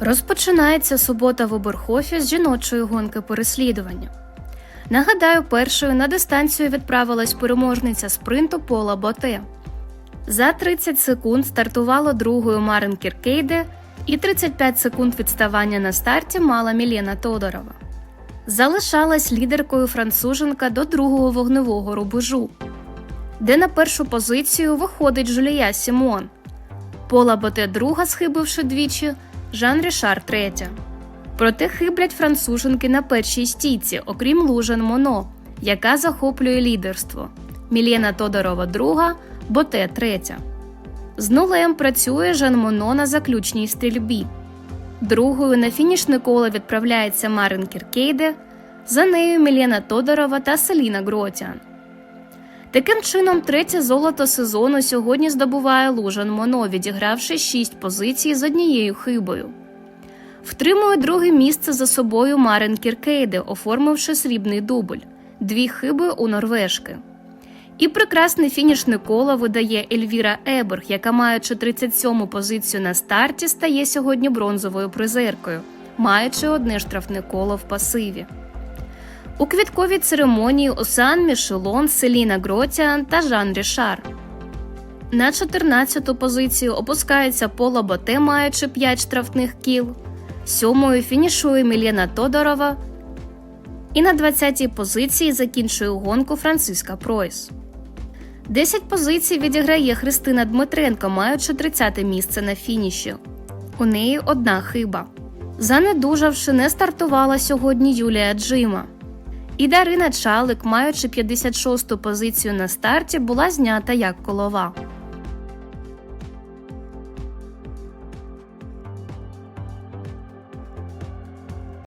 Розпочинається субота в Оберхофі з жіночої гонки переслідування. Нагадаю, першою на дистанцію відправилась переможниця спринту Пола Боте. За 30 секунд стартувала другою Марин Кіркейде і 35 секунд відставання на старті мала Мілена Тодорова. Залишалась лідеркою француженка до другого вогневого рубежу, де на першу позицію виходить Жулія Сімон. Пола Боте друга, схибивши двічі, Жан Рішар третя. Проте хиблять француженки на першій стійці, окрім Лужан Моно, яка захоплює лідерство. Мілєна Тодорова друга, Боте третя. З нулем працює Жан Моно на заключній стрільбі. Другою на фінішне коло відправляється Марин Кіркейде, за нею Мілєна Тодорова та Селіна Гротян. Таким чином, третє золото сезону сьогодні здобуває Лужан Моно, відігравши шість позицій з однією хибою. Втримує друге місце за собою Марин Кіркейде, оформивши срібний дубль, дві хиби у норвежки. І прекрасне фінішне коло видає Ельвіра Еберг, яка, маючи 37-му позицію на старті, стає сьогодні бронзовою призеркою, маючи одне штрафне коло в пасиві. У квітковій церемонії Осан Мішелон, Селіна Гротіан та Жан Рішар. На 14-ту позицію опускається Пола Боте, маючи 5 штрафних кіл. Сьомою фінішує Мілєна Тодорова. І на 20-й позиції закінчує гонку Франциска Пройс. 10 позицій відіграє Христина Дмитренко, маючи 30 місце на фініші. У неї одна хиба. Занедужавши, не стартувала сьогодні Юлія Джима. І Дарина Чалик, маючи 56-ту позицію на старті, була знята як колова.